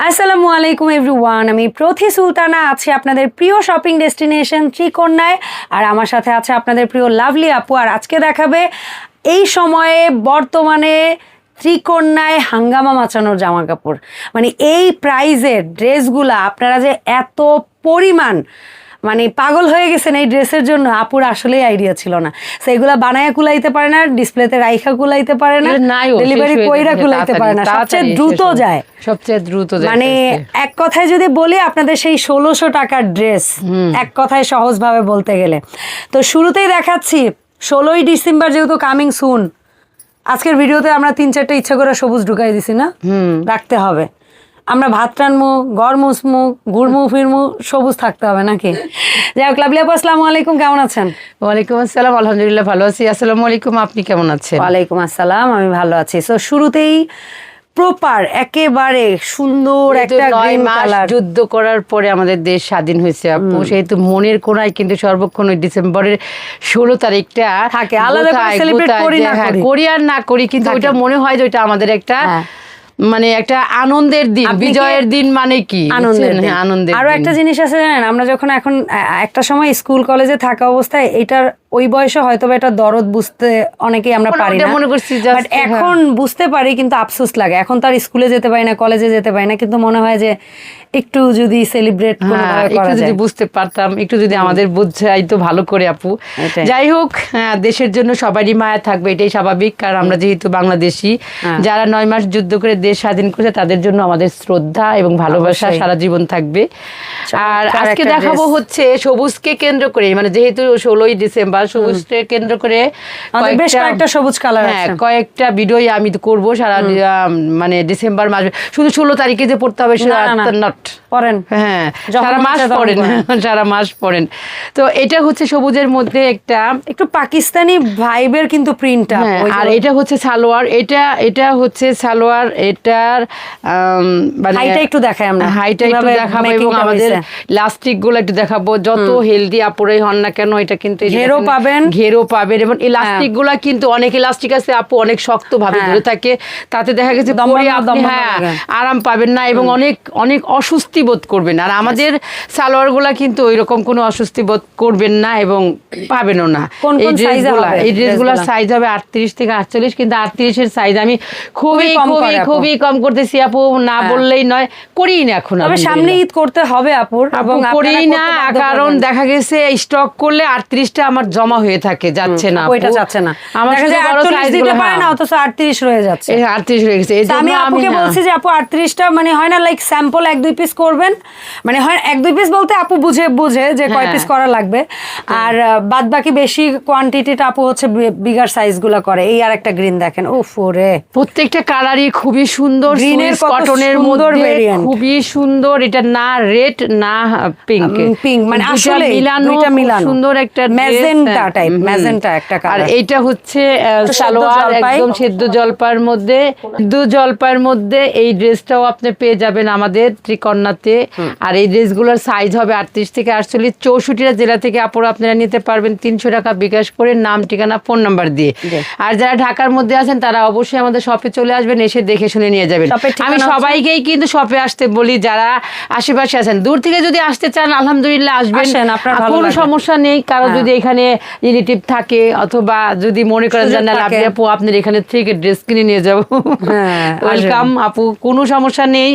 আসসালামু আলাইকুম এভরিওয়ান, আমি প্রথি সুলতানা, আছি আপনাদের প্রিয় শপিং ডেস্টিনেশন ত্রিকন্যায় আর আমার সাথে আছে আপনাদের প্রিয় লাভলি আপু, আর আজকে দেখাবে এই সময়ে বর্তমানে ত্রিকন্যায় হাঙ্গামা মাচানোর জামা কাপড় মানে এই প্রাইজের ড্রেসগুলো আপনারা যে এত পরিমাণ মানে পাগল হয়ে গেছেন এই ড্রেসের জন্য আপুর আসলেই আইডিয়া ছিল না। সেগুলা বানায়া কুলাইতে পারে না ডিসপ্লেতে রাইখা কুলাইতে পারে না ডেলিভারি কইরা কুলাইতে পারে না সবচেয়ে দ্রুত যায়। সবচেয়ে দ্রুত যায় মানে এক কথায় যদি বলি আপনাদের সেই ষোলোশো টাকার ড্রেস এক কথায় সহজভাবে বলতে গেলে। তো শুরুতেই দেখাচ্ছি ষোলোই ডিসেম্বর যেহেতু কামিং সুন আজকের ভিডিওতে আমরা তিন চারটে ইচ্ছা করে সবুজ ঢুকাই দিছি না? রাখতে হবে। আমরা ভাত রানমু গড় মুসমু ঘুরমু ফিরমু সবুজ থাকতে হবে নাকি? যাই হোক লাভলি আপু আসসালামু আলাইকুম কেমন আছেন? ওয়ালাইকুম আসসালাম আলহামদুলিল্লাহ ভালো আছি। আসসালামু আলাইকুম আপনি কেমন আছেন? ওয়ালাইকুম আসসালাম আমি ভালো আছি। সো শুরুতেই প্রপার একেবারে সুন্দর একটা গ্রিন কালার যুদ্ধ করার পরে আমাদের দেশ স্বাধীন হয়েছে আপু। সেহেতু মনের কোনায় কিন্তু সর্বক্ষণ ওই ডিসেম্বরের ষোলো তারিখটা থাকে, আলাদা করে গোথায়, করি না হ্যাঁ, করি। করি আর না করি কিন্তু ওইটা মনে হয় যে ওইটা আমাদের একটা হ্যাঁ। মানে একটা আনন্দের দিন বিজয়ের দিন মানে কি? আনন্দের। হ্যাঁ, আনন্দের আরও একটা জিনিস আছে জানেন আমরা যখন এখন একটা সময় স্কুল কলেজে থাকা অবস্থায় এটার ওই বয়সে হয়তো এটা দরদ বুঝতে অনেকেই আমরা পারি না। মনে করছি বাট এখন বুঝতে পারি কিন্তু আফসোস লাগে। এখন তার স্কুলে যেতে পারি না কলেজে যেতে পারি না কিন্তু মনে হয় যে একটু যদি সেলিব্রেট হ্যাঁ, একটু যদি বুঝতে পারতাম একটু যদি আমাদের বুঝাই তো ভালো করে আপু। যাই হোক হ্যাঁ, দেশের জন্য সবারই মায়া থাকবে এটাই স্বাভাবিক কারণ আমরা যেহেতু বাংলাদেশি হ্যাঁ। যারা নয় মাস যুদ্ধ করে দেশ স্বাধীন করেছে তাদের জন্য আমাদের শ্রদ্ধা এবং ভালোবাসা সারা জীবন থাকবে। আর আজকে দেখাবো হচ্ছে সবুজকে কেন্দ্র করে মানে যেহেতু ষোলোই ডিসেম্বর সবুজকে কেন্দ্র করে বেশ কয়েকটা- সবুজ কালার হ্যাঁ কয়েকটা ভিডিওই আমি করব সারা মানে ডিসেম্বর মাস। শুধু ষোলো তারিখে যে পড়তে হবে না। নট পরেন হ্যাঁ সারা মাস পড়েন পড়েন। সারা মাস পড়েন। তো এটা হচ্ছে সবুজের মধ্যে একটা একটু পাকিস্তানি ভাইবের কিন্তু প্রিন্টটা হ্যাঁ, আর এটা হচ্ছে সালোয়ার। এটা এটা হচ্ছে সালোয়ার এটার মানে হাইটা একটু দেখাই আমরা। হাইটা একটু দেখাবো এবং আমাদের লাস্টিকগুলো একটু দেখাবো। যত হেলদি আপুরাই হন না কেন এটা কিন্তু ঘেরও পাবেন। ঘেরও পাবেন এবং ইলাস্টিকগুলা কিন্তু অনেক ইলাস্টিক আছে আপু অনেক শক্ত ভাবে হ্যাঁ। ধরে থাকে। তাতে দেখা গেছে পরে আপনি হ্যাঁ আরাম পাবেন না এবং অনেক অনেক অস্বস্তি বোধ করবেন। আর আমাদের সালোয়ারগুলা কিন্তু ওই রকম কোনো অস্বস্তি বোধ করবেন না এবং পাবেনও না। এই ড্রেসগুলা এই ড্রেসগুলোর ড্রেসগুলা? সাইজ হবে আটত্রিশ থেকে আটচল্লিশ কিন্তু আটত্রিশের সাইজ আমি খুবই খুবই কম খুবই কম করতেছি আপু না বললেই নয় করি না এখন তবে সামনে ঈদ করতে হবে আপুর আপু আপনারা করি না কারণ দেখা গেছে স্টক করলে আটত্রিশটা আমার জমা হয়ে থাকে যাচ্ছে না আপু এটা যাচ্ছে না। আমার যায় বড় সাইজ দিতে পারে না অথচ 38 রয়ে যাচ্ছে। আটত্রিশ হয়ে গেছে আমি আপুকে বলছি যে আপু 38টা মানে হয় না লাইক স্যাম্পল এক দুই পিস করবেন। মানে হয় এক দুই পিস বলতে আপু বুঝে বুঝে যে কয় হ্যাঁ। পিস করা লাগবে। আর বাদ বাকি বেশি কোয়ান্টিটিটা আপু হচ্ছে বিগার সাইজগুলো করে। এই আর একটা গ্রিন দেখেন উফ ওরে। প্রত্যেকটা কালারই খুবই সুন্দর কত কটনের মধ্যে খুবই সুন্দর। এটা না রেড না পিঙ্ক pink, মানে আসলেই মিলানো মিলানো। সুন্দর একটা type, হুম। magenta একটা আর colour। এইটা হচ্ছে সালোয়ার একদম সেদ্ধ জলপাইয়ের মধ্যে সেদ্ধ জলপাইয়ের মধ্যে এই ড্রেসটাও আপনি পেয়ে যাবেন আমাদের ত্রিকন্যাতে আর এই ড্রেসগুলোর সাইজ হবে আটত্রিশ থেকে আটচল্লিশ। চৌষট্টিটা জেলা থেকে আপুরা আপনারা নিতে পারবেন তিনশো টাকা বিকাশ করে নাম ঠিকানা ফোন নাম্বার দিয়ে। আর যারা ঢাকার মধ্যে আছেন তারা অবশ্যই আমাদের শপে চলে আসবেন এসে দেখে শুনে নিয়ে যাবেন। আমি সবাইকেই কিন্তু শপে আসতে বলি যারা আশেপাশে আছেন। দূর থেকে যদি আসতে চান আলহামদুলিল্লাহ আসবেন। কোনো সমস্যা নেই কারও হ্যাঁ। যদি এখানে রিলেটিভ থাকে অথবা যদি মনে করেন সুযোগ যে না। লাভলি আপু আপনার এখানে থেকে ড্রেস কিনে নিয়ে যাব। হ্যাঁ, ওয়েলকাম আপু কোনো সমস্যা নেই।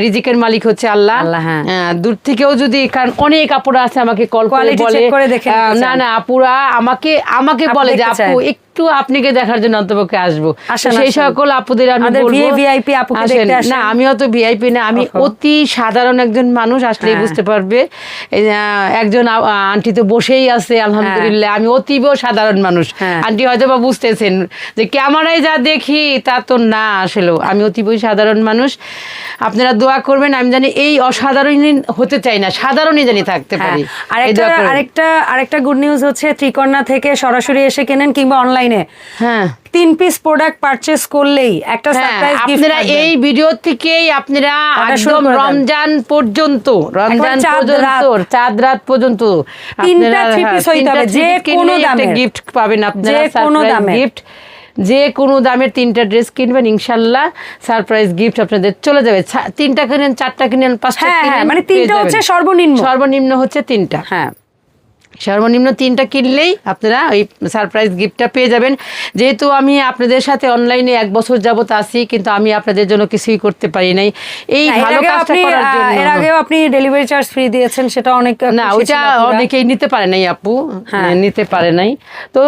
রিজিকের মালিক হচ্ছে আল্লাহ। হ্যাঁ। দূর থেকেও যদি কারণ অনেক আপুরা আছে আমাকে কল করে বলে। না না আপুরা আমাকে আমাকে বলে যে আপু। একটু আপনাকে দেখার জন্য অন্তপক্ষে আসব। সেই সকল আপুদের আমি। না আমি অত ভিআইপি না আমি অতি সাধারণ একজন মানুষ আসলেই হ্যাঁ। বুঝতে পারবে। একজন আন্টি তো বসেই আছে আলহামদুলিল্লাহ। আমি অতীব সাধারণ মানুষ। হ্যাঁ। আন্টি হয়তো বা বুঝতেছেন যে ক্যামেরায় যা দেখি তা তো না আসলেও আমি অতীবই সাধারণ মানুষ। আপনারা দোয়া করবেন আমি জানি এই অসাধারণ হতে চাই না সাধারণই জানি থাকতে হ্যাঁ। পারি। আরেকটা। আরেকটা আরেকটা গুড নিউজ হচ্ছে ত্রিকন্যা থেকে সরাসরি এসে কেনেন কিংবা অনলাইনে হ্যাঁ। তিন পিস প্রোডাক্ট পারচেস করলেই একটা হ্যাঁ, সারপ্রাইজ গিফট আপনারা এই ভিডিও থেকেই আপনারা একদম রমজান পর্যন্ত রমজান পর্যন্ত। চাঁদ রাত পর্যন্ত তিনটা three piece হইতে হবে, যে কোনো দামের। গিফট পাবেন আপনারা যে কোনো দামের। গিফট যে কোনো দামের তিনটা ড্রেস কিনবেন ইনশাল্লাহ সারপ্রাইজ গিফট আপনাদের চলে যাবে। তিনটা কিনেন চারটা কিনেন পাঁচটা হ্যাঁ, হ্যাঁ, মানে তিনটা হচ্ছে সর্বনিম্ন। সর্বনিম্ন হচ্ছে তিনটা। হ্যাঁ। সর্বনিম্ন তিনটা কিনলেই আপনারা ওই সারপ্রাইজ গিফটটা পেয়ে যাবেন। যেহেতু আমি আপনাদের সাথে অনলাইনে এক বছর যাবত আছি কিন্তু আমি আপনাদের জন্য কিছুই করতে পারি নাই। এই ভালো কাজটা করার জন্য। এর আগেও আপনি ডেলিভারি চার্জ ফ্রি দিয়েছেন সেটা অনেক না ওইটা অনেকেই নিতে পারে নাই আপু হ্যাঁ। নিতে পারে নাই। তো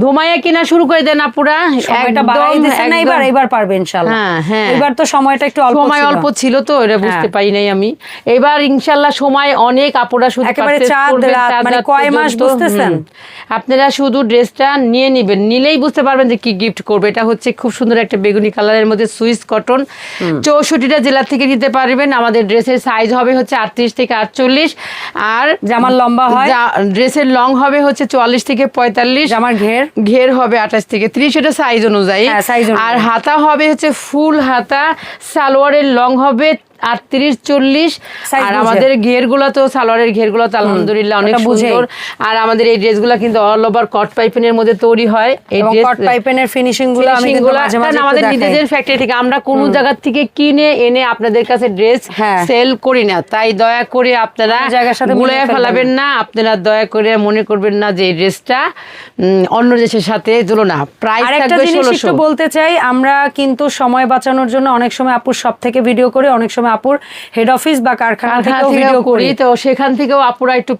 ধুমাইয়া কিনা শুরু করে দেন আপুরা সময়টা বাড়াই দিয়েছেন না এবার এবার পারবে ইনশাল্লাহ হ্যাঁ, হ্যাঁ। এবার তো সময়টা একটু অল্প সময় অল্প ছিল তো এটা বুঝতে হ্যাঁ। পারি নাই আমি। এবার ইনশাল্লাহ সময় অনেক আপুরা শুধু একেবারে চাঁদ রাত, মানে রাত মাস বুঝতেছেন? আপনারা শুধু ড্রেসটা নিয়ে নিবেন নিলেই বুঝতে পারবেন যে কি গিফট করবে। এটা হচ্ছে খুব সুন্দর একটা বেগুনি কালারের মধ্যে সুইস কটন। চৌষট্টিটা জেলা থেকে নিতে পারবেন। আমাদের ড্রেসের সাইজ হবে হচ্ছে আটত্রিশ থেকে আটচল্লিশ। আর জামার লম্বা হয়? ড্রেসের লং হবে হচ্ছে চুয়াল্লিশ থেকে পঁয়তাল্লিশ। জামার ঘের? ঘের হবে আঠাশ থেকে ত্রিশ এটা সাইজ হ্যাঁ, অনুযায়ী। আর হাতা হবে হচ্ছে ফুল হাতা। সালোয়ারের লং হবে আটত্রিশ চল্লিশ। আর। আমাদের ঘেরগুলো তো সালোয়ারের ঘেরগুলো তো আলহামদুলিল্লাহ অনেক সুন্দর। আর আমাদের এই ড্রেসগুলো কিন্তু অল ওভার কট পাইপিনের মধ্যে তৈরি হয়। এই কট পাইপেনের ফিনিশিংগুলো গুলা, আমাদের নিজেদের ফ্যাক্টরি থেকে। আমরা কোনো জায়গা থেকে কিনে এনে আপনাদের কাছে ড্রেস হ্যাঁ। সেল করি না। তাই দয়া করে আপনারা অন্য জায়গার সাথে মিলিয়ে ফেলাবেন না। আপনারা দয়া করে মনে করবেন না যে এই ড্রেসটা অন্য দেশের সাথে জুলো না প্রাইস থাকবে জিনিস ষোলোশো। একটু বলতে চাই আমরা কিন্তু সময় বাঁচানোর জন্য অনেক সময় আপুর সব থেকে ভিডিও করে অনেক সময় আপুর হেড অফিস বা কারখানা থেকেও থেকেও ভিডিও করি তো সেখান থেকেও আপুরা একটু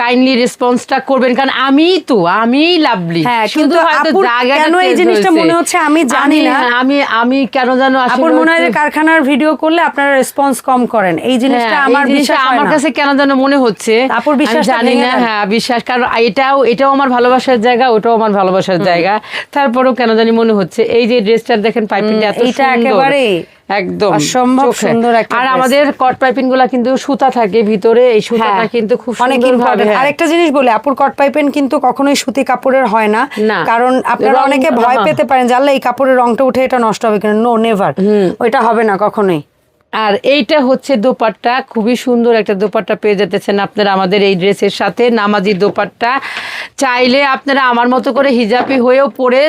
কাইন্ডলি রেসপন্সটা করবেন কারণ আমি তো আমিই লাভলি হ্যাঁ, কিন্তু হয়তো কেন এই জিনিসটা মনে হচ্ছে আমি জানি না। আমি- আমি আমি কেন জানো আসলে আপুর মনে হয় কারখানার ভিডিও করলে আপনারা রেসপন্স কম করেন। এই জিনিসটা হ্যাঁ, আমার জিনিসটা বিশ্বাস আমার কাছে কেন যেন মনে হচ্ছে আপুর বিশ্বাস জানি না হ্যাঁ বিশ্বাস কারণ এটাও এটাও আমার ভালোবাসার জায়গা ওটাও আমার ভালোবাসার জায়গা। তারপরেও কেন জানি মনে হচ্ছে এই যে ড্রেসটা দেখেন পাইপিংটা এত সুন্দর। একদম অসম্ভব সুন্দর আর আমাদের কট পাইপিংগুলা কিন্তু সুতা থাকে ভিতরে এই সুতাটা হ্যাঁ, কিন্তু খুব অনেক ইম্পর্টেন্ট আরেকটা জিনিস বলি আপুর কট পাইপেন কিন্তু কখনোই সুতি কাপড়ের হয় না। না। কারণ আপনারা অনেকে ভয় হ্যাঁ। পেতে পারেন জানলে এই কাপড়ের রংটা উঠে এটা নষ্ট হবে কিনা? নো নেভার ওইটা হবে না কখনোই। আর এইটা হচ্ছে দোপাট্টা। খুবই সুন্দর একটা দোপাট্টা পেয়ে যেতেছেন আপনারা আমাদের এই ড্রেসের সাথে। নামাজি দোপাট্টা। চাইলে আপনারা আমার মতো করে হিজাবি হয়েও পরে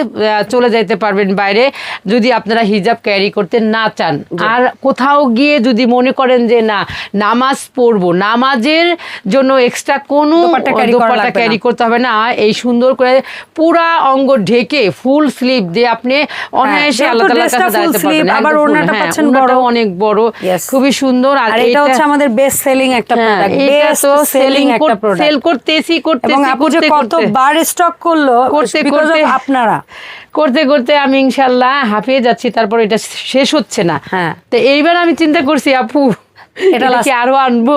চলে যাইতে পারবেন বাইরে যদি আপনারা হিজাব ক্যারি করতে না চান। আর কোথাও গিয়ে যদি মনে করেন যে না নামাজ পড়ব। নামাজের জন্য এক্সট্রা কোনো দোপাট্টা ক্যারি করতে হবে না। এই সুন্দর করে পুরা অঙ্গ ঢেকে ফুল স্লিভ দিয়ে আপনি অনায়াসে যেহেতু আল্লাহ তাআলার কাছে full পারবেন। আবার ওড়নাটা হ্যাঁ, পাচ্ছেন বড়। অনেক বড়. খুবই সুন্দর। আর এটা হচ্ছে আমাদের বেস্ট সেলিং একটা প্রোডাক্ট বেস্ট সেলিং একটা প্রোডাক্ট সেল করতেছি করতেছি এবং আপু যে করতে বার কতবার স্টক করল করতে করতে। আপনারা। করতে করতে আমি ইনশাআল্লাহ হাঁপিয়ে যাচ্ছি তারপর এটা শেষ হচ্ছে না। হ্যাঁ। তো এইবার আমি চিন্তা করছি আপু এটা কি আরও আনব?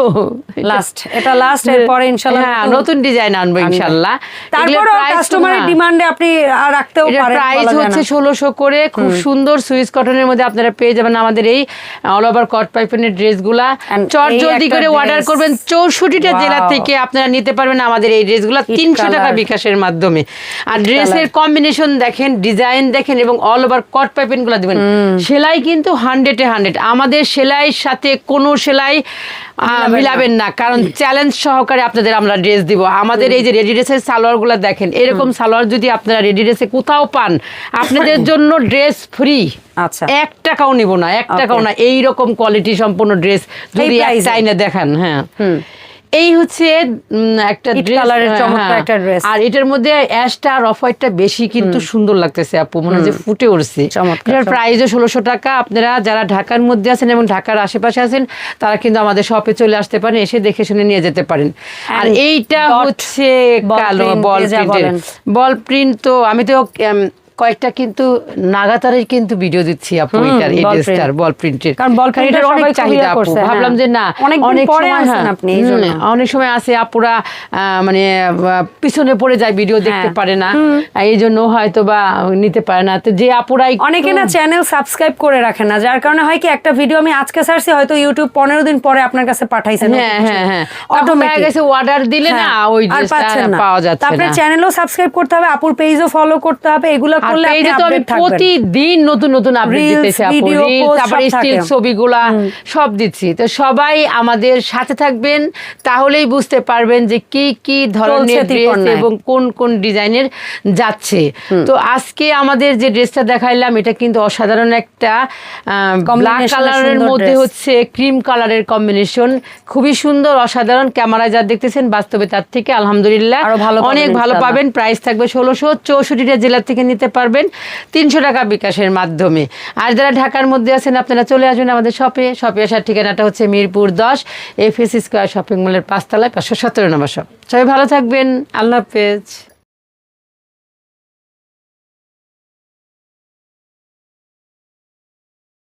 লাস্ট এটা লাস্ট এরপরে ইনশাআল্লাহ হ্যাঁ নতুন- ডিজাইন আনব তারপরেও কাস্টমারের ডিমান্ডে আপনি রাখতেও পারেন প্রাইস হচ্ছে না। ষোলোশো করে খুব সুন্দর সুইস কটনের মধ্যে আপনারা পেয়ে যাবেন আমাদের এই অল ওভার কট ড্রেসগুলা। And চট জলদি করে অর্ডার করবেন. জেলা থেকে আপনারা নিতে পারবেন আমাদের এই ড্রেসগুলা Hit তিনশো টাকা বিকাশের মাধ্যমে। আর ড্রেসের কম্বিনেশন দেখেন ডিজাইন দেখেন এবং অল ওভার কট পাইপেনগুলা দিবেন সেলাই কিন্তু হান্ড্রেডে হান্ড্রেড আমাদের সেলাইয়ের সাথে কোনো সেলাই আহ, মিলাবেন না। কারণ চ্যালেঞ্জ সহকারে আপনাদের আমরা ড্রেস দিব। আমাদের এই যে রেডি ড্রেসের সালোয়ারগুলো দেখেন এরকম সালোয়ার যদি আপনারা রেডি ড্রেসে কোথাও পান আপনাদের জন্য ড্রেস ফ্রি আচ্ছা। এক টাকাও নিব না এক টাকাও না এইরকম কোয়ালিটি সম্পন্ন ড্রেস যদি এক চাইনা দেখান হ্যাঁ। এই হচ্ছে একটা ড্রেস colour চমৎকার একটা dress। আর এটার মধ্যে অ্যাশটা আর অফ হোয়াইটটা বেশি কিন্তু সুন্দর লাগতেছে আপু। মনে হয় যে ফুটে উঠছে। এটার প্রাইসও ষোলোশো টাকা। আপনারা যারা ঢাকার মধ্যে আছেন এবং ঢাকার আশেপাশে আছেন তারা কিন্তু আমাদের শপে চলে আসতে পারেন এসে দেখে শুনে নিয়ে যেতে পারেন। আর এইটা হচ্ছে কালো বল প্রিন্টের বল প্রিন্ট তো আমি তো কয়েকটা কিন্তু নাগাতারের কিন্তু ভিডিও দিচ্ছি আপু এটার এই। ড্রেসটার বল প্রিন্টের কারণ print এটার অনেক চাহিদা আপু। হ্যাঁ। ভাবলাম যে না অনেক পরে হ্যাঁ, আপনি, এই অনেক সময় আছে আপুরা মানে পিছনে পড়ে যায় ভিডিও দেখতে হ্যাঁ। পারে না। এই জন্য হয়তো বা নিতে পারে না। তো যে আপুরা অনেকে না চ্যানেল সাবস্ক্রাইব করে রাখে না। যার কারণে হয় কি একটা ভিডিও আমি আজকে ছাড়ছি হয়তো ইউটিউব পনেরো দিন পরে আপনার কাছে পাঠাইছে হ্যাঁ হ্যাঁ হ্যাঁ। অটোমেটিক গেছে অর্ডার দিলে না ওই ড্রেসটা পাওয়া যাচ্ছে তারপরে না। চ্যানেলও সাবস্ক্রাইব করতে হবে আপুর পেজও ফলো করতে হবে এগুলো করলে পেজে তো আমি প্রতিদিন নতুন নতুন আপডেট দিতেছি আপু video, Reels, post তারপরে স্টিল ছবিগুলা সব দিচ্ছি। তো সবাই আমাদের সাথে থাকবেন তাহলেই বুঝতে পারবেন যে কি কি ধরনের ড্রেস এবং কোন কোন ডিজাইনের যাচ্ছে। তো আজকে আমাদের যে ড্রেসটা দেখাইলাম এটা কিন্তু অসাধারণ একটা ব্ল্যাক কালারের মধ্যে হচ্ছে ক্রিম কালারের কম্বিনেশন খুবই সুন্দর অসাধারণ। ক্যামেরায় যা দেখতেছেন বাস্তবে তার থেকে আলহামদুলিল্লাহ ভালো অনেক ভালো পাবেন। প্রাইস থাকবে ষোলোশো চৌষট্টিটা জেলা থেকে নিতে পারবেন তিনশো টাকা বিকাশের মাধ্যমে। আর যারা ঢাকার মধ্যে আছেন, আপনারা চলে আসবেন আমাদের শপে। শপে আসার ঠিকানাটা হচ্ছে মিরপুর দশ এফ এস স্কোয়ার শপিং মলের পাঁচতলায় পাঁচশো সতেরো নম্বর শপ। সবাই ভালো থাকবেন। আল্লাহ হাফেজ।